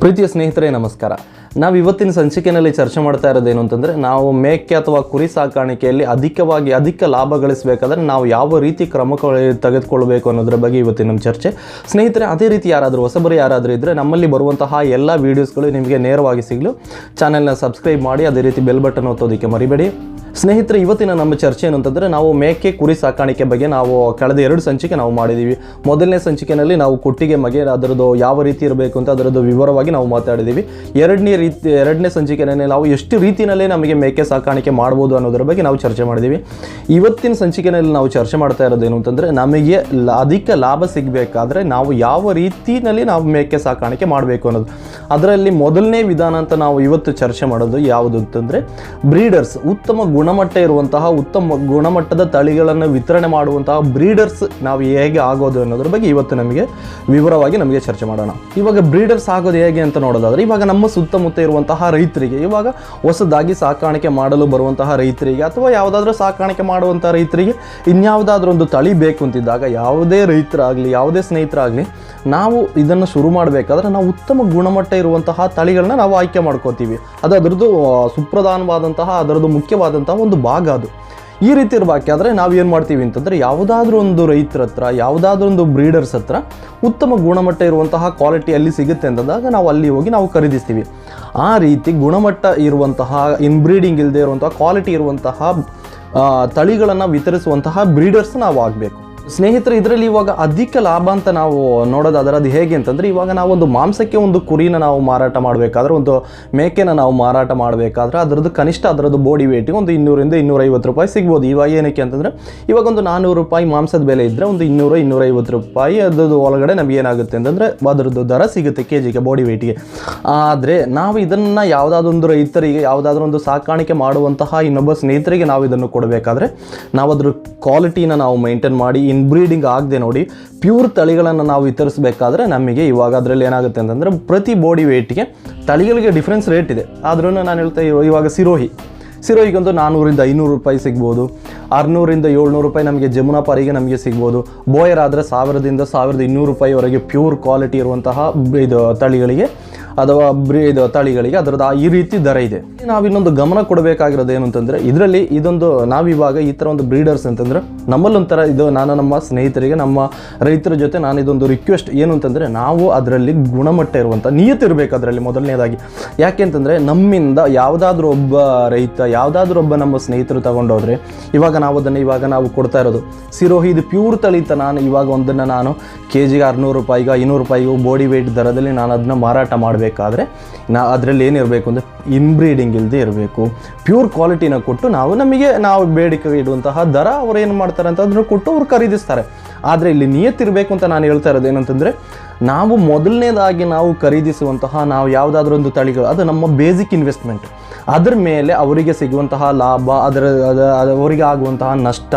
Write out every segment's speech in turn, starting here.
ಪ್ರೀತಿಯ ಸ್ನೇಹಿತರೆ ನಮಸ್ಕಾರ. ನಾವು ಇವತ್ತಿನ ಸಂಚಿಕೆಯಲ್ಲಿ ಚರ್ಚೆ ಮಾಡ್ತಾ ಇರೋದೇನು ಅಂತಂದರೆ, ನಾವು ಮೇಕೆ ಅಥವಾ ಕುರಿ ಸಾಕಾಣಿಕೆಯಲ್ಲಿ ಅಧಿಕವಾಗಿ ಅಧಿಕ ಲಾಭ ಗಳಿಸಬೇಕಾದ್ರೆ ನಾವು ಯಾವ ರೀತಿ ಕ್ರಮಗಳು ತೆಗೆದುಕೊಳ್ಬೇಕು ಅನ್ನೋದ್ರ ಬಗ್ಗೆ ಇವತ್ತಿನ ನಮ್ಮ ಚರ್ಚೆ. ಸ್ನೇಹಿತರೆ, ಅದೇ ರೀತಿ ಯಾರಾದರೂ, ಹೊಸಬರು ಯಾರಾದರೂ ಇದ್ದರೆ ನಮ್ಮಲ್ಲಿ ಬರುವಂತಹ ಎಲ್ಲ ವೀಡಿಯೋಸ್ಗಳು ನಿಮಗೆ ನೇರವಾಗಿ ಸಿಗಲು. ಚಾನೆಲ್ನ ಸಬ್ಸ್ಕ್ರೈಬ್ ಮಾಡಿ, ಅದೇ ರೀತಿ ಬೆಲ್ ಬಟನ್ ಒತ್ತೋದಕ್ಕೆ ಮರಿಬೇಡಿ. ಸ್ನೇಹಿತರೆ, ಇವತ್ತಿನ ನಮ್ಮ ಚರ್ಚೆ ಏನು ಅಂತಂದರೆ, ನಾವು ಮೇಕೆ ಕುರಿ ಸಾಕಾಣಿಕೆ ಬಗ್ಗೆ ನಾವು ಕಳೆದ ಎರಡು ಸಂಚಿಕೆ ನಾವು ಮಾಡಿದ್ದೀವಿ ಮೊದಲನೇ ಸಂಚಿಕೆಯಲ್ಲಿ ನಾವು ಕೊಟ್ಟಿಗೆ ಮಗೆ, ಅದರದ್ದು ಯಾವ ರೀತಿ ಇರಬೇಕು ಅಂತ ಅದರದ್ದು ವಿವರವಾಗಿ ನಾವು ಮಾತಾಡಿದ್ದೀವಿ ಎರಡನೇ ರೀತಿ ಎರಡನೇ ಸಂಚಿಕೆಯಲ್ಲಿ ನಾವು ಎಷ್ಟು ರೀತಿಯಲ್ಲೇ ನಮಗೆ ಮೇಕೆ ಸಾಕಾಣಿಕೆ ಮಾಡ್ಬೋದು ಅನ್ನೋದ್ರ ಬಗ್ಗೆ ನಾವು ಚರ್ಚೆ ಮಾಡಿದ್ದೀವಿ. ಇವತ್ತಿನ ಸಂಚಿಕೆಯಲ್ಲಿ ನಾವು ಚರ್ಚೆ ಮಾಡ್ತಾ ಇರೋದೇನು ಅಂತಂದರೆ ನಮಗೆ ಅಧಿಕ ಲಾಭ ಸಿಗಬೇಕಾದ್ರೆ ನಾವು ಯಾವ ರೀತಿಯಲ್ಲಿ ನಾವು ಮೇಕೆ ಸಾಕಾಣಿಕೆ ಮಾಡಬೇಕು ಅನ್ನೋದು. ಅದರಲ್ಲಿ ಮೊದಲನೇ ವಿಧಾನ ಅಂತ ನಾವು ಇವತ್ತು ಚರ್ಚೆ ಮಾಡೋದು ಯಾವುದು ಅಂತಂದರೆ ಬ್ರೀಡರ್ಸ್, ಉತ್ತಮ ಗುಣಮಟ್ಟ ಇರುವಂತಹ, ಉತ್ತಮ ಗುಣಮಟ್ಟದ ತಳಿಗಳನ್ನು ವಿತರಣೆ ಮಾಡುವಂತಹ ಬ್ರೀಡರ್ಸ್ ನಾವು ಹೇಗೆ ಆಗೋದು ಅನ್ನೋದ್ರ ಬಗ್ಗೆ ಇವತ್ತು ನಮಗೆ ವಿವರವಾಗಿ ನಮಗೆ ಚರ್ಚೆ ಮಾಡೋಣ. ಇವಾಗ ಬ್ರೀಡರ್ಸ್ ಆಗೋದು ಹೇಗೆ ಅಂತ ನೋಡೋದಾದ್ರೆ, ಇವಾಗ ನಮ್ಮ ಸುತ್ತಮುತ್ತ ಇರುವಂತಹ ರೈತರಿಗೆ. ಇವಾಗ ಹೊಸದಾಗಿ ಸಾಕಾಣಿಕೆ ಮಾಡಲು ಬರುವಂತಹ ರೈತರಿಗೆ ಅಥವಾ ಯಾವುದಾದ್ರೂ ಸಾಕಾಣಿಕೆ ಮಾಡುವಂಥ ರೈತರಿಗೆ ಇನ್ಯಾವುದಾದ್ರೂ ಒಂದು ತಳಿ ಬೇಕು ಅಂತಿದ್ದಾಗ ಯಾವುದೇ ರೈತರಾಗಲಿ, ಯಾವುದೇ ಸ್ನೇಹಿತರಾಗಲಿ ನಾವು ಇದನ್ನು ಶುರು ಮಾಡಬೇಕಾದ್ರೆ ನಾವು ಉತ್ತಮ ಗುಣಮಟ್ಟ ಇರುವಂತಹ ತಳಿಗಳನ್ನ ನಾವು ಆಯ್ಕೆ ಮಾಡ್ಕೋತೀವಿ. ಅದು ಅದರದ್ದು ಸುಪ್ರಧಾನವಾದಂತಹ, ಅದರದ್ದು ಮುಖ್ಯವಾದಂತಹ ಒಂದು ಭಾಗ ಅದು. ಈ ರೀತಿ ಇರಬೇಕಾದ್ರೆ ನಾವು ಏನು ಮಾಡ್ತೀವಿ ಅಂತಂದರೆ ಯಾವುದಾದ್ರೂ ಒಂದು ರೈತರ ಹತ್ರ, ಯಾವುದಾದ್ರೂ ಒಂದು ಬ್ರೀಡರ್ಸ್ ಹತ್ರ ಉತ್ತಮ ಗುಣಮಟ್ಟ ಇರುವಂತಹ ಕ್ವಾಲಿಟಿ ಅಲ್ಲಿ ಸಿಗುತ್ತೆ ಅಂತಂದಾಗ ನಾವು ಅಲ್ಲಿ ಹೋಗಿ ನಾವು ಖರೀದಿಸ್ತೀವಿ. ಆ ರೀತಿ ಗುಣಮಟ್ಟ ಇರುವಂತಹ ಇನ್ಬ್ರೀಡಿಂಗ್ ಇಲ್ಲದೆ ಇರುವಂತಹ ಕ್ವಾಲಿಟಿ ಇರುವಂತಹ ತಳಿಗಳನ್ನು ವಿತರಿಸುವಂತಹ ಬ್ರೀಡರ್ಸ್ ನಾವು ಆಗಬೇಕು. ಸ್ನೇಹಿತರೆ, ಇದರಲ್ಲಿ ಇವಾಗ ಅಧಿಕ ಲಾಭ ಅಂತ ನಾವು ನೋಡೋದಾದ್ರೆ ಅದು ಹೇಗೆ ಅಂತಂದರೆ, ಇವಾಗ ನಾವು ಒಂದು ಮಾಂಸಕ್ಕೆ ಒಂದು ಕುರಿನ ನಾವು ಮಾರಾಟ ಮಾಡಬೇಕಾದ್ರೆ, ಒಂದು ಮೇಕೆನ ನಾವು ಮಾರಾಟ ಮಾಡಬೇಕಾದ್ರೆ, ಅದರದ್ದು ಕನಿಷ್ಠ ಅದರದ್ದು ಬಾಡಿ ವೇಟಿಗೆ ಒಂದು ಇನ್ನೂರಿಂದ ಇನ್ನೂರೈವತ್ತು ರೂಪಾಯಿ ಸಿಗ್ಬೋದು. ಇವಾಗ ಏನಕ್ಕೆ ಅಂತಂದರೆ, ಇವಾಗ ಒಂದು ನಾನ್ನೂರು ರೂಪಾಯಿ ಮಾಂಸದ ಬೆಲೆ ಇದ್ದರೆ ಒಂದು ಇನ್ನೂರು, ಇನ್ನೂರೈವತ್ತು ರೂಪಾಯಿ ಅದ್ರದ್ದು ಒಳಗಡೆ ನಮ್ಗೆ ಏನಾಗುತ್ತೆ ಅಂತಂದರೆ, ಅದರದ್ದು ದರ ಸಿಗುತ್ತೆ ಕೆ ಜಿಗೆ ಬಾಡಿ ವೇಟಿಗೆ ಆದರೆ ನಾವು ಇದನ್ನು ಯಾವುದಾದೊಂದು ರೈತರಿಗೆ, ಯಾವುದಾದ್ರೂ ಒಂದು ಸಾಕಾಣಿಕೆ ಮಾಡುವಂತಹ ಇನ್ನೊಬ್ಬ ಸ್ನೇಹಿತರಿಗೆ ನಾವು ಇದನ್ನು ಕೊಡಬೇಕಾದ್ರೆ ನಾವು ಅದ್ರ ಕ್ವಾಲಿಟಿನ ನಾವು ಮೇಂಟೈನ್ ಮಾಡಿ ಇನ್ಬ್ರೀಡಿಂಗ್ ಆಗದೆ ನೋಡಿ ಪ್ಯೂರ್ ತಳಿಗಳನ್ನು ನಾವು ವಿತರಿಸಬೇಕಾದ್ರೆ ನಮಗೆ ಇವಾಗ ಅದರಲ್ಲಿ ಏನಾಗುತ್ತೆ ಅಂತಂದರೆ ಪ್ರತಿ ಬಾಡಿ ವೇಟ್ಗೆ ತಳಿಗಳಿಗೆ ಡಿಫ್ರೆನ್ಸ್ ರೇಟ್ ಇದೆ. ಆದ್ರೂ ನಾನು ಹೇಳ್ತಾ ಇವಾಗ ಸಿರೋಹಿ. ಸಿರೋಹಿಗೊಂದು ನಾನ್ನೂರಿಂದ ಐನೂರು ರೂಪಾಯಿ ಸಿಗ್ಬೋದು. ಆರುನೂರಿಂದ ಏಳ್ನೂರು ರೂಪಾಯಿ ನಮಗೆ ಜಮುನಾ ಪಾರಿಗೆ ನಮಗೆ ಸಿಗ್ಬೋದು. ಬೋಯರ್ ಆದರೆ ಸಾವಿರದಿಂದ ಸಾವಿರದ ಇನ್ನೂರು ರೂಪಾಯಿವರೆಗೆ ಪ್ಯೂರ್ ಕ್ವಾಲಿಟಿ ಇರುವಂತಹ ಇದು ತಳಿಗಳಿಗೆ ಅಥವಾ ಇದು ತಳಿಗಳಿಗೆ ಅದರದ ಈ ರೀತಿ ದರ ಇದೆ. ನಾವು ಇನ್ನೊಂದು ಗಮನ ಕೊಡಬೇಕಾಗಿರೋದು ಏನು ಅಂತಂದರೆ, ಇದರಲ್ಲಿ ಇದೊಂದು ನಾವಿವಾಗ ಈ ಥರ ಒಂದು ಬ್ರೀಡರ್ಸ್ ಅಂತಂದರೆ ನಮ್ಮಲ್ಲೊಂಥರ ಇದು ನಾನು ನಮ್ಮ ಸ್ನೇಹಿತರಿಗೆ, ನಮ್ಮ ರೈತರ ಜೊತೆ ನಾನು ಇದೊಂದು ರಿಕ್ವೆಸ್ಟ್ ಏನು ಅಂತಂದರೆ, ನಾವು ಅದರಲ್ಲಿ ಗುಣಮಟ್ಟ ಇರುವಂಥ ಇರಬೇಕು ಅದರಲ್ಲಿ ಮೊದಲನೇದಾಗಿ. ಯಾಕೆ ಅಂತಂದರೆ, ನಮ್ಮಿಂದ ಯಾವುದಾದ್ರೂ ಒಬ್ಬ ರೈತ, ಯಾವುದಾದ್ರೂ ಒಬ್ಬ ನಮ್ಮ ಸ್ನೇಹಿತರು ತಗೊಂಡೋದ್ರೆ, ಇವಾಗ ನಾವು ಅದನ್ನು ಇವಾಗ ನಾವು ಕೊಡ್ತಾ ಇರೋದು. ಸಿರೋಹಿ, ಇದು ಪ್ಯೂರ್ ತಳಿತ ನಾನು ಇವಾಗ ಒಂದನ್ನು ನಾನು ಕೆ ಜಿಗೆ ಆರುನೂರು ರೂಪಾಯಿಗೆ, ಐನೂರು ರೂಪಾಯಿಗೂ ಬಾಡಿ ವೆಯ್ಟ್ ದರದಲ್ಲಿ ನಾನು ಅದನ್ನ ಮಾರಾಟ ಮಾಡಬೇಕಾದ್ರೆ, ನಾ ಅದರಲ್ಲಿ ಏನಿರಬೇಕು ಅಂದರೆ ಇನ್ಬ್ರೀಡಿಂಗ್ ಇಲ್ಲದೆ ಇರಬೇಕು. ಪ್ಯೂರ್ ಕ್ವಾಲಿಟಿನ ಕೊಟ್ಟು ನಾವು ನಮಗೆ, ನಾವು ಬೇಡಿಕೆ ಇಡುವಂತಹ ದರ ಅವ್ರು ಏನು ಮಾಡ್ತಾರೆ? ಅಂತ ಅದನ್ನು ಕೊಟ್ಟು ಅವ್ರು ಖರೀದಿಸ್ತಾರೆ. ಆದರೆ ಇಲ್ಲಿ ನಿಯತ್ತಿರಬೇಕು ಅಂತ ನಾನು ಹೇಳ್ತಾ ಇರೋದು ಏನಂತಂದರೆ, ನಾವು ಮೊದಲನೇದಾಗಿ ನಾವು ಖರೀದಿಸುವಂತಹ ನಾವು ಯಾವುದಾದ್ರೂ ಒಂದು ತಳಿಗಳು, ಅದು ನಮ್ಮ ಬೇಸಿಕ್ ಇನ್ವೆಸ್ಟ್ಮೆಂಟ್ ಅದ್ರ ಮೇಲೆ ಅವರಿಗೆ ಸಿಗುವಂತಹ ಲಾಭ, ಅದರ, ಅದ- ಅದ- ಅವರಿಗೆ ಆಗುವಂತಹ ನಷ್ಟ,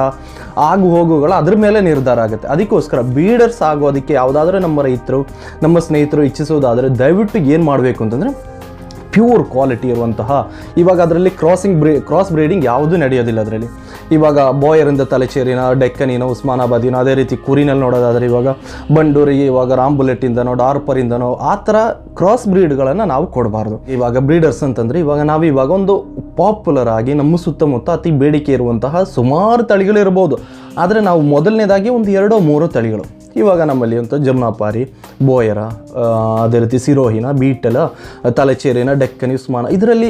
ಆಗು ಹೋಗುಗಳು ಅದ್ರ ಮೇಲೆ ನಿರ್ಧಾರ ಆಗುತ್ತೆ. ಅದಕ್ಕೋಸ್ಕರ ಬೀಡರ್ಸ್ ಆಗೋದಕ್ಕೆ ಯಾವುದಾದ್ರೂ ನಮ್ಮ ರೈತರು, ನಮ್ಮ ಸ್ನೇಹಿತರು ಇಚ್ಛಿಸೋದಾದರೆ ದಯವಿಟ್ಟು ಏನು ಮಾಡಬೇಕು ಅಂತಂದರೆ ಪ್ಯೂರ್ ಕ್ವಾಲಿಟಿ ಇರುವಂತಹ, ಇವಾಗ ಅದರಲ್ಲಿ ಕ್ರಾಸಿಂಗ್ ಬ್ರೀ ಕ್ರಾಸ್ ಬ್ರೀಡಿಂಗ್ ಯಾವುದೂ ನಡೆಯೋದಿಲ್ಲ ಅದರಲ್ಲಿ. ಇವಾಗ ಬೋಯರಿಂದ ತಲೆಚೇರಿನ, ಡೆಕ್ಕನಿನೋ, ಉಸ್ಮಾನಾಬಾದಿನ, ಅದೇ ರೀತಿ ಕುರಿನಲ್ಲಿ ನೋಡೋದಾದರೆ ಇವಾಗ ಬಂಡೂರಿ, ಇವಾಗ ರಾಮ್ ಬುಲೆಟಿಂದನೋ ಡಾರ್ಪರಿಂದನೋ ಆ ಥರ ಕ್ರಾಸ್ ಬ್ರೀಡ್ಗಳನ್ನು ನಾವು ಕೊಡಬಾರ್ದು. ಇವಾಗ ಬ್ರೀಡರ್ಸ್ ಅಂತಂದರೆ ಇವಾಗ ನಾವು ಇವಾಗ ಒಂದು ಪಾಪ್ಯುಲರ್ ಆಗಿ ನಮ್ಮ ಸುತ್ತಮುತ್ತ ಅತಿ ಬೇಡಿಕೆ ಇರುವಂತಹ ಸುಮಾರು ತಳಿಗಳಿರ್ಬೋದು ಆದರೆ ನಾವು ಮೊದಲನೇದಾಗಿ ಒಂದು ಎರಡೋ ಮೂರೋ ತಳಿಗಳು. ಇವಾಗ ನಮ್ಮಲ್ಲಿ ಅಂತ ಜಮ್ನಾಪಾರಿ, ಬೋಯರ ಅದೇ ರೀತಿ ಸಿರೋಹಿನ, ಬೀಟಲ, ತಲೆಚೇರಿನ, ಡೆಕ್ಕನ್ ಉಸ್ಮಾನ ಇದರಲ್ಲಿ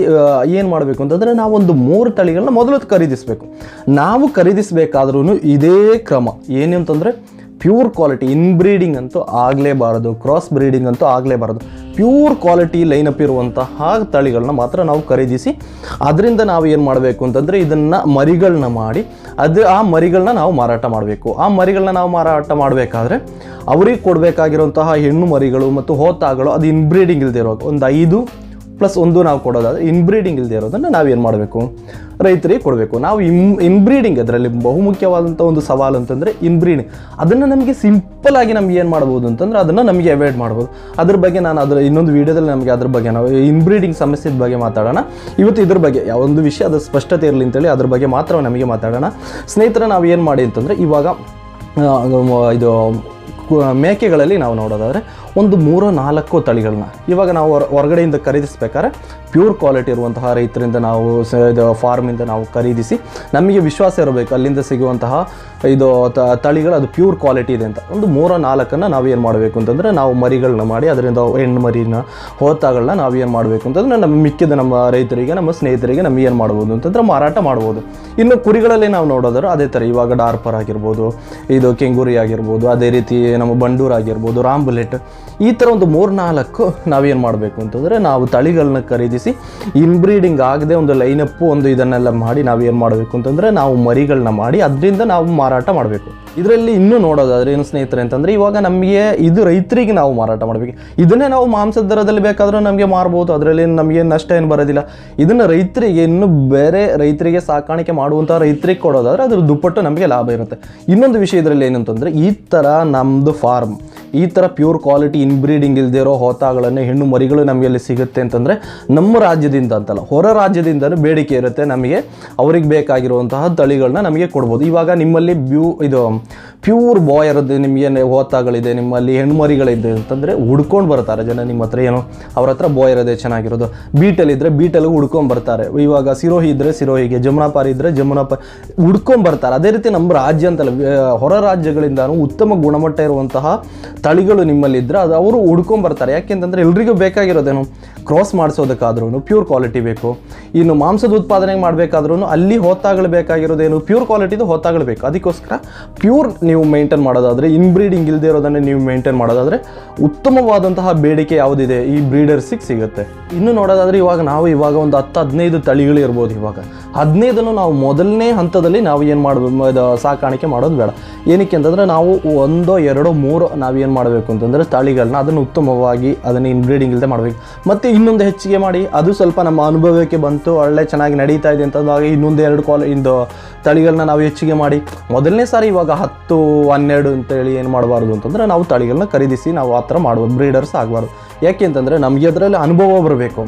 ಏನು ಮಾಡಬೇಕು ಅಂತಂದರೆ ನಾವೊಂದು ಮೂರು ತಳಿಗಳನ್ನ ಮೊದಲು ಖರೀದಿಸಬೇಕು. ನಾವು ಖರೀದಿಸಬೇಕಾದ್ರೂ ಇದೇ ಕ್ರಮ. ಏನು ಅಂತಂದರೆ, ಪ್ಯೂರ್ ಕ್ವಾಲಿಟಿ, ಇನ್ಬ್ರೀಡಿಂಗ್ ಅಂತೂ ಆಗಲೇಬಾರದು, ಕ್ರಾಸ್ ಬ್ರೀಡಿಂಗ್ ಅಂತೂ ಆಗಲೇಬಾರದು. ಪ್ಯೂರ್ ಕ್ವಾಲಿಟಿ ಲೈನಪ್ ಇರುವಂತಹ ತಳಿಗಳನ್ನ ಮಾತ್ರ ನಾವು ಖರೀದಿಸಿ, ಅದರಿಂದ ನಾವು ಏನು ಮಾಡಬೇಕು ಅಂತಂದರೆ ಇದನ್ನು ಮರಿಗಳನ್ನ ಮಾಡಿ, ಅದು ಆ ಮರಿಗಳನ್ನ ನಾವು ಮಾರಾಟ ಮಾಡಬೇಕು. ಆ ಮರಿಗಳನ್ನ ನಾವು ಮಾರಾಟ ಮಾಡಬೇಕಾದ್ರೆ ಅವರಿಗೆ ಕೊಡಬೇಕಾಗಿರುವಂತಹ ಹೆಣ್ಣು ಮರಿಗಳು ಮತ್ತು ಹೋತಾಗಳು ಅದು ಇನ್ಬ್ರೀಡಿಂಗ್ ಇಲ್ಲದೆ ಇರೋ ಒಂದು ಐದು ಪ್ಲಸ್ ಒಂದು ನಾವು ಕೊಡೋದಾದ್ರೆ ಇನ್ಬ್ರೀಡಿಂಗ್ ಇಲ್ಲದೆ ಇರೋದನ್ನು ನಾವೇನು ಮಾಡಬೇಕು? ರೈತರಿಗೆ ಕೊಡಬೇಕು. ನಾವು ಇಮ್ ಇನ್ಬ್ರೀಡಿಂಗ್ ಅದರಲ್ಲಿ ಬಹುಮುಖ್ಯವಾದಂಥ ಒಂದು ಸವಾಲು ಅಂತಂದರೆ ಇನ್ಬ್ರೀಡಿಂಗ್ ಅದನ್ನು ನಮಗೆ ಸಿಂಪಲ್ ಆಗಿ ನಮ್ಗೆ ಏನು ಮಾಡ್ಬೋದು ಅಂತಂದ್ರೆ ಅದನ್ನು ನಮಗೆ ಅವಾಯ್ಡ್ ಮಾಡ್ಬೋದು. ಅದ್ರ ಬಗ್ಗೆ ನಾನು ಅದರ ಇನ್ನೊಂದು ವೀಡಿಯೋದಲ್ಲಿ ನಮಗೆ ಅದ್ರ ಬಗ್ಗೆ ನಾವು ಇನ್ಬ್ರೀಡಿಂಗ್ ಸಮಸ್ಯೆದ ಬಗ್ಗೆ ಮಾತಾಡೋಣ. ಇವತ್ತು ಇದ್ರ ಬಗ್ಗೆ ಯಾವೊಂದು ವಿಷಯ ಅದರ ಸ್ಪಷ್ಟತೆ ಇರಲಿ ಅಂತೇಳಿ ಅದ್ರ ಬಗ್ಗೆ ಮಾತ್ರ ನಮಗೆ ಮಾತಾಡೋಣ. ಸ್ನೇಹಿತರ, ನಾವು ಏನು ಮಾಡಿ ಅಂತಂದರೆ ಇವಾಗ ಇದು, ಮೇಕೆಗಳಲ್ಲಿ ನಾವು ನೋಡೋದಾದರೆ ಒಂದು ಮೂರು ನಾಲ್ಕು ತಳಿಗಳನ್ನ ಇವಾಗ ನಾವು ಹೊರ- ಹೊರಗಡೆಯಿಂದ ಖರೀದಿಸ್ಬೇಕಾದ್ರೆ ಪ್ಯೂರ್ ಕ್ವಾಲಿಟಿ ಇರುವಂತಹ ರೈತರಿಂದ ನಾವು ಇದು ಫಾರ್ಮಿಂದ ನಾವು ಖರೀದಿಸಿ ನಮಗೆ ವಿಶ್ವಾಸ ಇರಬೇಕು. ಅಲ್ಲಿಂದ ಸಿಗುವಂತಹ ಇದು ತಳಿಗಳು ಅದು ಪ್ಯೂರ್ ಕ್ವಾಲಿಟಿ ಇದೆ ಅಂತ. ಒಂದು ಮೂರ ನಾಲ್ಕನ್ನು ನಾವೇನು ಮಾಡಬೇಕು ಅಂತಂದರೆ ನಾವು ಮರಿಗಳನ್ನ ಮಾಡಿ ಅದರಿಂದ ಹೆಣ್ಣು ಮರಿನ ಹೋತಾಗಳನ್ನ ನಾವೇನು ಮಾಡಬೇಕು ಅಂತಂದರೆ ನಮ್ಮ ಮಿಕ್ಕಿದ ನಮ್ಮ ರೈತರಿಗೆ, ನಮ್ಮ ಸ್ನೇಹಿತರಿಗೆ ನಮಗೆ ಏನು ಮಾಡ್ಬೋದು ಅಂತಂದ್ರೆ ಮಾರಾಟ ಮಾಡ್ಬೋದು. ಇನ್ನು ಕುರಿಗಳಲ್ಲಿ ನಾವು ನೋಡೋದ್ರೆ ಅದೇ ಥರ ಇವಾಗ ಡಾರ್ಪರ್ ಆಗಿರ್ಬೋದು, ಇದು ಕೆಂಗೂರಿ ಆಗಿರ್ಬೋದು, ಅದೇ ರೀತಿ ನಮ್ಮ ಬಂಡೂರ್ ಆಗಿರ್ಬೋದು ರಾಂಬುಲೆಟ್ ಈ ಥರ ಒಂದು ಮೂರು ನಾಲ್ಕು ನಾವೇನು ಮಾಡಬೇಕು ಅಂತಂದರೆ ನಾವು ತಳಿಗಳನ್ನ ಖರೀದಿಸಿ ಇನ್ಬ್ರೀಡಿಂಗ್ ಆಗದೆ ಒಂದು ಲೈನಪ್ಪು ಒಂದು ಇದನ್ನೆಲ್ಲ ಮಾಡಿ ನಾವೇನು ಮಾಡಬೇಕು ಅಂತಂದರೆ ನಾವು ಮರಿಗಳನ್ನ ಮಾಡಿ ಅದರಿಂದ ನಾವು ಮಾರಾಟ ಮಾಡಬೇಕು. ಇದರಲ್ಲಿ ಇನ್ನೂ ನೋಡೋದಾದ್ರೆ ಏನು ಸ್ನೇಹಿತರೆ ಅಂತಂದರೆ ಇವಾಗ ನಮಗೆ ಇದು ರೈತರಿಗೆ ನಾವು ಮಾರಾಟ ಮಾಡಬೇಕು. ಇದನ್ನೇ ನಾವು ಮಾಂಸದ ದರದಲ್ಲಿ ಬೇಕಾದರೂ ನಮಗೆ ಮಾರ್ಬೋದು, ಅದರಲ್ಲಿ ನಮಗೆ ನಷ್ಟ ಏನು ಬರೋದಿಲ್ಲ. ಇದನ್ನು ರೈತರಿಗೆ ಇನ್ನು ಬೇರೆ ರೈತರಿಗೆ ಸಾಕಾಣಿಕೆ ಮಾಡುವಂಥ ರೈತರಿಗೆ ಕೊಡೋದಾದ್ರೆ ಅದ್ರ ದುಪ್ಪಟ್ಟು ನಮಗೆ ಲಾಭ ಇರುತ್ತೆ. ಇನ್ನೊಂದು ವಿಷಯ ಇದರಲ್ಲಿ ಏನಂತಂದರೆ ಈ ಥರ ನಮ್ಮದು ಫಾರ್ಮ್ ಈ ಥರ ಪ್ಯೂರ್ ಕ್ವಾಲಿಟಿ ಇನ್ಬ್ರೀಡಿಂಗ್ ಇಲ್ಲದೆ ಇರೋ ಹೋತಾಗಳನ್ನು ಹೆಣ್ಣು ಮರಿಗಳು ನಮಗೆ ಅಲ್ಲಿ ಸಿಗುತ್ತೆ ಅಂತಂದರೆ ನಮ್ಮ ರಾಜ್ಯದಿಂದ ಅಂತಲ್ಲ, ಹೊರ ರಾಜ್ಯದಿಂದಲೂ ಬೇಡಿಕೆ ಇರುತ್ತೆ ನಮಗೆ ಅವ್ರಿಗೆ ಬೇಕಾಗಿರುವಂತಹ ತಳಿಗಳನ್ನ ನಮಗೆ ಕೊಡ್ಬೋದು. ಇವಾಗ ನಿಮ್ಮಲ್ಲಿ ಬ್ಯೂ ಇದು ಪ್ಯೂರ್ ಬಾಯರ್ದು ನಿಮಗೆ ಹೋತಾಗಳಿದೆ, ನಿಮ್ಮಲ್ಲಿ ಹೆಣ್ಮರಿಗಳಿದೆ ಅಂತಂದರೆ ಹುಡ್ಕೊಂಡು ಬರ್ತಾರೆ ಜನ ನಿಮ್ಮ ಹತ್ರ ಏನೋ. ಅವ್ರ ಹತ್ರ ಬಾಯರದೆ ಚೆನ್ನಾಗಿರೋದು. ಬೀಟಲ್ ಇದ್ದರೆ ಬೀಟಲ್ಗೆ ಹುಡ್ಕೊಂಡು ಬರ್ತಾರೆ. ಇವಾಗ ಸಿರೋಹಿ ಇದ್ದರೆ ಸಿರೋಹಿಗೆ, ಜಮುನಾಪಾರಿ ಇದ್ದರೆ ಜಮುನಾಪಾರಿ, ಹುಡ್ಕೊಂಡು ಬರ್ತಾರೆ. ಅದೇ ರೀತಿ ನಮ್ಮ ರಾಜ್ಯ ಅಂತಲ್ಲ ಹೊರ ರಾಜ್ಯಗಳಿಂದನೂ ಉತ್ತಮ ಗುಣಮಟ್ಟ ಇರುವಂತಹ ತಳಿಗಳು ನಿಮ್ಮಲ್ಲಿದ್ದರೆ ಅದು ಅವರು ಹುಡ್ಕೊಂಡು ಬರ್ತಾರೆ. ಯಾಕೆಂತಂದರೆ ಎಲ್ರಿಗೂ ಬೇಕಾಗಿರೋದೇನು? ಕ್ರಾಸ್ ಮಾಡಿಸೋದಕ್ಕಾದ್ರೂ ಪ್ಯೂರ್ ಕ್ವಾಲಿಟಿ ಬೇಕು. ಇನ್ನು ಮಾಂಸದ ಉತ್ಪಾದನೆ ಮಾಡಬೇಕಾದ್ರೂ ಅಲ್ಲಿ ಹೋತಾಗಳು ಬೇಕಾಗಿರೋದೇನು ಪ್ಯೂರ್ ಕ್ವಾಲಿಟಿದು ಹೋತಾಗಳಬೇಕು ಅದಕ್ಕೋಸ್ಕರ ಪ್ಯೂರ್ ನೀವು ಮೇಂಟೈನ್ ಮಾಡೋದಾದರೆ ಇನ್ಬ್ರೀಡಿಂಗ್ ಇಲ್ಲದೆ ಇರೋದನ್ನು ನೀವು ಮೇಂಟೈನ್ ಮಾಡೋದಾದರೆ ಉತ್ತಮವಾದಂತಹ ಬೇಡಿಕೆ ಯಾವುದಿದೆ? ಈ ಬ್ರೀಡರ್ಸಿಗೆ ಸಿಗುತ್ತೆ. ಇನ್ನು ನೋಡೋದಾದರೆ ಇವಾಗ ನಾವು ಇವಾಗ ಒಂದು ಹತ್ತು, ಹದಿನೈದು ತಳಿಗಳು ಇರ್ಬೋದು ಇವಾಗ. ಹದಿನೈದನ್ನು ನಾವು ಮೊದಲನೇ ಹಂತದಲ್ಲಿ ನಾವು ಏನು ಮಾಡಬೇಕು ಸಾಕಾಣಿಕೆ ಮಾಡೋದು ಬೇಡ. ಏನಕ್ಕೆ ಅಂತಂದರೆ ನಾವು ಒಂದೋ ಎರಡೋ ಮೂರೋ ಏನು ಮಾಡಬೇಕು ಅಂತಂದರೆ ತಳಿಗಳನ್ನ ಅದನ್ನು ಉತ್ತಮವಾಗಿ ಅದನ್ನು ಇನ್ಬ್ರೀಡಿಂಗ್ ಇಲ್ಲದೆ ಮಾಡಬೇಕು. ಮತ್ತು ಇನ್ನೊಂದು ಹೆಚ್ಚಿಗೆ ಮಾಡಿ, ಅದು ಸ್ವಲ್ಪ ನಮ್ಮ ಅನುಭವಕ್ಕೆ ಬಂತು, ಒಳ್ಳೆ ಚೆನ್ನಾಗಿ ನಡೀತಾ ಇದೆ ಅಂತಂದಾಗ ಇನ್ನೊಂದು ಎರಡು ಕಾಲ ಇಂದು ತಳಿಗಳನ್ನ ನಾವು ಹೆಚ್ಚಿಗೆ ಮಾಡಿ. ಮೊದಲನೇ ಸಾರಿ ಇವಾಗ ಹತ್ತು, ಹನ್ನೆರಡು ಅಂತೇಳಿ ಏನು ಮಾಡಬಾರ್ದು ಅಂತಂದರೆ ನಾವು ತಳಿಗಳನ್ನ ಖರೀದಿಸಿ ನಾವು ಆ ಥರ ಮಾಡ್ಬೋದು ಬ್ರೀಡರ್ಸ್ ಆಗಬಾರ್ದು. ಯಾಕೆ ಅಂತಂದರೆ ನಮಗೆ ಅದರಲ್ಲಿ ಅನುಭವ ಬರಬೇಕು.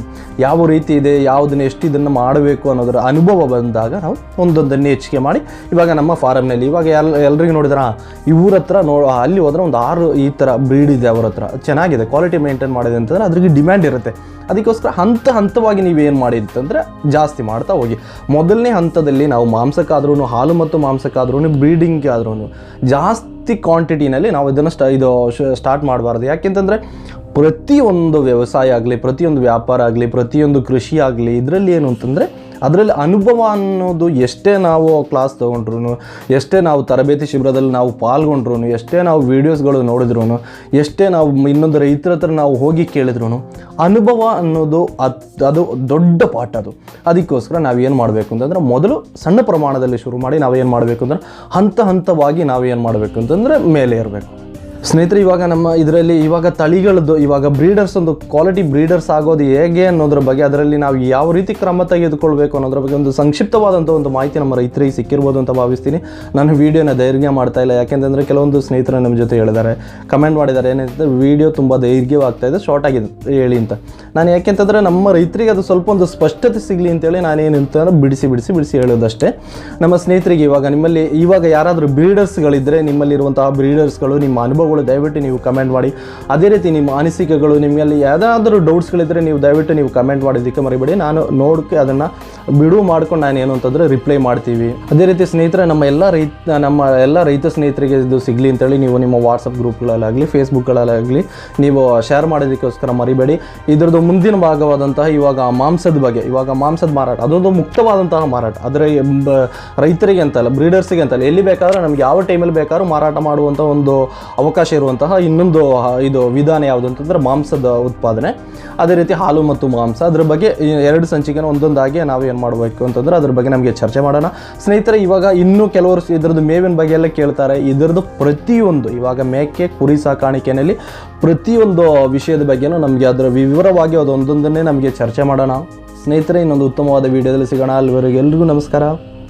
ಯಾವ ರೀತಿ ಇದೆ, ಯಾವುದನ್ನು ಎಷ್ಟು ಇದನ್ನು ಮಾಡಬೇಕು ಅನ್ನೋದರ ಅನುಭವ ಬಂದಾಗ ನಾವು ಒಂದೊಂದನ್ನೇ ಹೆಚ್ಚಿಗೆ ಮಾಡಿ. ಇವಾಗ ನಮ್ಮ ಫಾರಮ್ನಲ್ಲಿ ಇವಾಗ ಎಲ್ಲ ಎಲ್ರಿಗೂ ನೋಡಿದ್ರೆ? ಇವ್ರ ಹತ್ರ ನೋ, ಅಲ್ಲಿ ಹೋದ್ರೆ ಒಂದು ಆರು ಈ ಥರ ಬ್ರೀಡ್ ಇದೆ ಅವ್ರ ಹತ್ರ. ಚೆನ್ನಾಗಿದೆ, ಕ್ವಾಲಿಟಿ ಮೇಂಟೈನ್ ಮಾಡಿದೆ ಅಂತಂದರೆ ಅದ್ರಿಗೆ ಡಿಮ್ಯಾಂಡ್ ಇರುತ್ತೆ. ಅದಕ್ಕೋಸ್ಕರ ಹಂತ ಹಂತವಾಗಿ ನೀವೇನು ಮಾಡಿ ಅಂತಂದರೆ ಜಾಸ್ತಿ ಮಾಡ್ತಾ ಹೋಗಿ. ಮೊದಲನೇ ಹಂತದಲ್ಲಿ ನಾವು ಮಾಂಸಕ್ಕಾದ್ರೂ ಹಾಲು ಮತ್ತು ಮಾಂಸಕ್ಕಾದ್ರೂ ಬ್ರೀಡಿಂಗ್ಗೆ ಆದ್ರೂ ಜಾಸ್ತಿ ಕ್ವಾಂಟಿಟಿನಲ್ಲಿ ನಾವು ಇದನ್ನು ಸ್ಟ, ಇದು ಸ್ಟಾರ್ಟ್ ಮಾಡಬಾರ್ದು. ಯಾಕೆಂತಂದರೆ ಪ್ರತಿಯೊಂದು ವ್ಯವಸಾಯ ಆಗಲಿ, ಪ್ರತಿಯೊಂದು ವ್ಯಾಪಾರ ಆಗಲಿ, ಪ್ರತಿಯೊಂದು ಕೃಷಿ ಆಗಲಿ, ಇದರಲ್ಲಿ ಏನು ಅಂತಂದರೆ ಅದರಲ್ಲಿ ಅನುಭವ ಅನ್ನೋದು ಎಷ್ಟೇ ನಾವು ಕ್ಲಾಸ್ ತೊಗೊಂಡ್ರು ಎಷ್ಟೇ ನಾವು ತರಬೇತಿ ಶಿಬಿರದಲ್ಲಿ ನಾವು ಪಾಲ್ಗೊಂಡ್ರು ಎಷ್ಟೇ ನಾವು ವೀಡಿಯೋಸ್ಗಳು ನೋಡಿದ್ರು ಎಷ್ಟೇ ನಾವು ಇನ್ನೊಂದು ರೈತರ ಹತ್ರ ನಾವು ಹೋಗಿ ಕೇಳಿದ್ರು ಅನುಭವ ಅನ್ನೋದು ಅದು ಅದು ದೊಡ್ಡ ಪಾಠ ಅದು. ಅದಕ್ಕೋಸ್ಕರ ನಾವೇನು ಮಾಡಬೇಕು ಅಂತಂದರೆ ಮೊದಲು ಸಣ್ಣ ಪ್ರಮಾಣದಲ್ಲಿ ಶುರು ಮಾಡಿ ನಾವೇನು ಮಾಡಬೇಕು ಅಂದರೆ ಹಂತ ಹಂತವಾಗಿ ನಾವೇನು ಮಾಡಬೇಕು ಅಂತಂದರೆ ಮೇಲೆ ಇರಬೇಕು ಸ್ನೇಹಿತರೆ, ಇವಾಗ ನಮ್ಮ ಇದರಲ್ಲಿ ಇವಾಗ ತಳಿಗಳದ್ದು, ಇವಾಗ ಬ್ರೀಡರ್ಸ್ ಒಂದು ಕ್ವಾಲಿಟಿ ಬ್ರೀಡರ್ಸ್ ಆಗೋದು ಹೇಗೆ ಅನ್ನೋದ್ರ ಬಗ್ಗೆ, ಅದರಲ್ಲಿ ನಾವು ಯಾವ ರೀತಿ ಕ್ರಮ ತೆಗೆದುಕೊಳ್ಬೇಕು ಅನ್ನೋದ್ರ ಬಗ್ಗೆ ಒಂದು ಸಂಕ್ಷಿಪ್ತವಾದಂಥ ಒಂದು ಮಾಹಿತಿ ನಮ್ಮ ರೈತರಿಗೆ ಸಿಕ್ಕಿರ್ಬೋದು ಅಂತ ಭಾವಿಸ್ತೀನಿ. ನಾನು ವೀಡಿಯೋನ ಧೈರ್ಯ ಮಾಡ್ತಾ ಇಲ್ಲ, ಯಾಕೆಂತಂದರೆ ಕೆಲವೊಂದು ಸ್ನೇಹಿತರು ನಮ್ಮ ಜೊತೆ ಹೇಳಿದ್ದಾರೆ. ಕಮೆಂಟ್ ಮಾಡಿದ್ದಾರೆ, ಏನಂತ, ವೀಡಿಯೋ ತುಂಬ ಧೈರ್ಯವಾಗ್ತಾ ಇದೆ ಶಾರ್ಟ್ ಆಗಿದೆ, ಹೇಳಿ ಅಂತ. ನಾನು ಯಾಕೆಂತಂದರೆ, ನಮ್ಮ ರೈತರಿಗೆ ಅದು ಸ್ವಲ್ಪ ಒಂದು ಸ್ಪಷ್ಟತೆ ಸಿಗಲಿ ಅಂತೇಳಿ ನಾನೇನು ಅಂತಂದ್ರೆ ಬಿಡಿಸಿ ಬಿಡಿಸಿ ಬಿಡಿಸಿ ಹೇಳೋದಷ್ಟೇ. ನಮ್ಮ ಸ್ನೇಹಿತರಿಗೆ ಇವಾಗ ನಿಮ್ಮಲ್ಲಿ, ಇವಾಗ ಯಾರಾದರೂ ಬ್ರೀಡರ್ಸ್ಗಳಿದ್ದರೆ ನಿಮ್ಮಲ್ಲಿರುವಂತಹ ಬ್ರೀಡರ್ಸ್ಗಳು ನಿಮ್ಮ ಅನುಭವಗಳು ದಯವಿಟ್ಟು ನೀವು ಕಮೆಂಟ್ ಮಾಡಿ. ಅದೇ ರೀತಿ ನಿಮ್ಮ ಅನಿಸಿಕೆಗಳು ನಿಮ್ಮಲ್ಲಿ ಯಾವುದಾದ್ರೂ ಡೌಟ್ಸ್ಗಳಿದ್ದರೆ ನೀವು ದಯವಿಟ್ಟು ನೀವು ಕಮೆಂಟ್ ಮಾಡೋದಕ್ಕೆ ಮರಿಬೇಡಿ. ನಾನು ನೋಡೋಕ್ಕೆ ಅದನ್ನು ಬಿಡುವು ಮಾಡ್ಕೊಂಡು ನಾನು ಏನು ಅಂತಂದರೆ ರಿಪ್ಲೈ ಮಾಡ್ತೀವಿ. ಅದೇ ರೀತಿ ಸ್ನೇಹಿತರೆ, ನಮ್ಮ ಎಲ್ಲ ರೈತ, ನಮ್ಮ ಎಲ್ಲ ರೈತ ಸ್ನೇಹಿತರಿಗೆ ಇದು ಸಿಗಲಿ ಅಂತೇಳಿ ನೀವು ನಿಮ್ಮ ವಾಟ್ಸಪ್ ಗ್ರೂಪ್ಗಳಲ್ಲಾಗಲಿ ಫೇಸ್ಬುಕ್ಗಳಲ್ಲಾಗಲಿ ನೀವು ಶೇರ್ ಮಾಡೋದಕ್ಕೋಸ್ಕರ ಮರಿಬೇಡಿ. ಇದರದ್ದು ಮುಂದಿನ ಭಾಗವಾದಂತಹ ಇವಾಗ ಮಾಂಸದ ಬಗ್ಗೆ, ಇವಾಗ ಮಾಂಸದ ಮಾರಾಟ, ಅದೊಂದು ಮುಕ್ತವಾದಂತಹ ಮಾರಾಟ. ಅದರ ರೈತರಿಗೆ ಅಂತಲ್ಲ ಬ್ರೀಡರ್ಸಿಗೆ ಅಂತಲ್ಲ, ಎಲ್ಲಿ ಬೇಕಾದ್ರೂ ನಮ್ಗೆ ಯಾವ ಟೈಮಲ್ಲಿ ಬೇಕಾದ್ರೂ ಮಾರಾಟ ಮಾಡುವಂಥ ಒಂದು ಅವಕಾಶ ಇರುವಂತಹ ಇನ್ನೊಂದು ಇದು ವಿಧಾನ ಯಾವುದು ಅಂತಂದ್ರೆ ಮಾಂಸದ ಉತ್ಪಾದನೆ. ಅದೇ ರೀತಿ ಹಾಲು ಮತ್ತು ಮಾಂಸ, ಅದ್ರ ಬಗ್ಗೆ ಎರಡು ಸಂಚಿಕೆನ ಒಂದೊಂದಾಗಿ ನಾವು ಏನು ಮಾಡಬೇಕು ಅಂತಂದ್ರೆ ಅದ್ರ ಬಗ್ಗೆ ನಮಗೆ ಚರ್ಚೆ ಮಾಡೋಣ. ಸ್ನೇಹಿತರೆ, ಇವಾಗ ಇನ್ನೂ ಕೆಲವರು ಇದರದ್ದು ಮೇವಿನ ಬಗ್ಗೆ ಎಲ್ಲ ಕೇಳ್ತಾರೆ. ಇದರದ್ದು ಪ್ರತಿಯೊಂದು, ಇವಾಗ ಮೇಕೆ, ಕುರಿ ಸಾಕಾಣಿಕೆಯಲ್ಲಿ ಪ್ರತಿಯೊಂದು ವಿಷಯದ ಬಗ್ಗೆನೂ ನಮಗೆ ಅದರ ವಿವರವಾಗಿ ಅದೊಂದೊಂದನ್ನೇ ನಮಗೆ ಚರ್ಚೆ ಮಾಡೋಣ. ಸ್ನೇಹಿತರೆ, ಇನ್ನೊಂದು ಉತ್ತಮವಾದ ವಿಡಿಯೋದಲ್ಲಿ ಸಿಗೋಣ. ಅಲ್ಲಿವರೆಗೆ ಎಲ್ರಿಗೂ ನಮಸ್ಕಾರ.